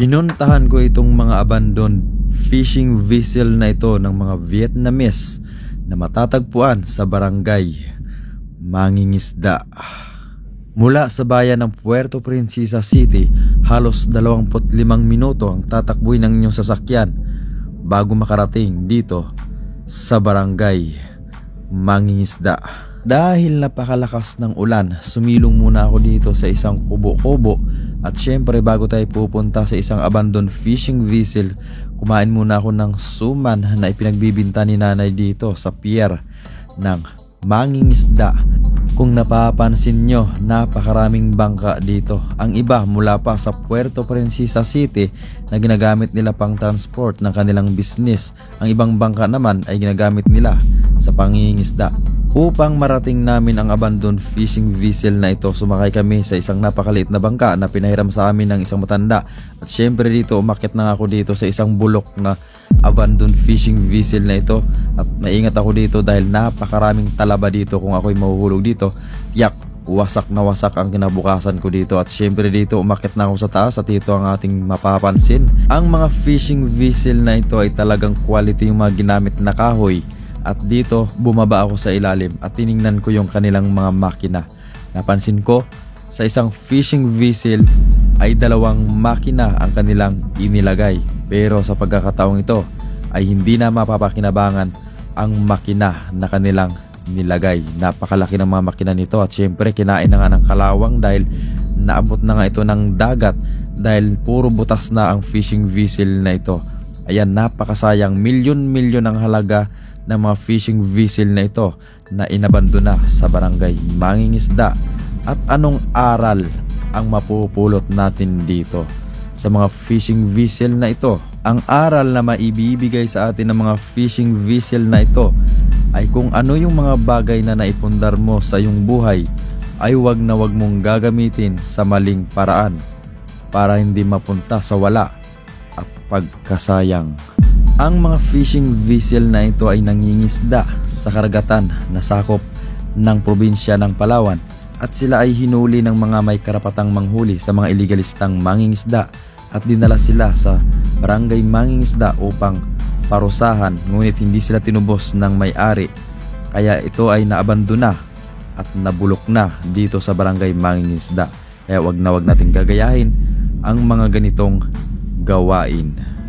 Pinuntahan ko itong mga abandoned fishing vessel na ito ng mga Vietnamese na matatagpuan sa barangay Mangingisda. Mula sa bayan ng Puerto Princesa City, halos 25 minuto ang tatakbuhin ng inyong sasakyan bago makarating dito sa barangay Mangingisda. Dahil napakalakas ng ulan, sumilong muna ako dito sa isang kubo-kubo at syempre bago tayo pupunta sa isang abandoned fishing vessel, kumain muna ako ng suman na ipinagbibinta ni nanay dito sa pier ng Mangingisda. Kung napapansin nyo, napakaraming bangka dito. Ang iba mula pa sa Puerto Princesa City na ginagamit nila pang transport ng kanilang business. Ang ibang bangka naman ay ginagamit nila sa pangingisda. Upang marating namin ang abandoned fishing vessel na ito, sumakay kami sa isang napakaliit na bangka na pinahiram sa amin ng isang matanda. At syempre dito, umakyat na ako dito sa isang bulok na abandoned fishing vessel na ito. At maingat ako dito dahil napakaraming talaba dito kung ako'y mahuhulog dito. Yak, wasak na wasak ang kinabukasan ko dito at syempre dito umakyat na ako sa taas at ito ang ating mapapansin. Ang mga fishing vessel na ito ay talagang quality yung mga ginamit na kahoy at dito bumaba ako sa ilalim at tiningnan ko yung kanilang mga makina. Napansin ko sa isang fishing vessel ay dalawang makina ang kanilang inilagay. Pero sa pagkakataong ito ay hindi na mapapakinabangan ang makina na kanilang nilagay. Napakalaki ng mga makina nito at syempre kinain na nga ng kalawang dahil naabot na nga ito ng dagat dahil puro butas na ang fishing vessel na ito. Ayan, napakasayang milyon-milyon ang halaga ng mga fishing vessel na ito na inabandona sa barangay Mangingisda. At anong aral ang mapupulot natin dito sa mga fishing vessel na ito? Ang aral na maibibigay sa atin ng mga fishing vessel na ito ay kung ano yung mga bagay na naipundar mo sa iyong buhay ay wag na wag mong gagamitin sa maling paraan para hindi mapunta sa wala at pagkasayang. Ang mga fishing vessel na ito ay nangingisda sa karagatan na sakop ng probinsya ng Palawan at sila ay hinuli ng mga may karapatang manghuli sa mga iligalistang mangingisda at dinala sila sa barangay mangingisda upang parusahan ngunit hindi sila tinubos ng may-ari kaya ito ay naabandona at nabulok na dito sa barangay mangingisda kaya wag na wag natin gagayahin ang mga ganitong gawain.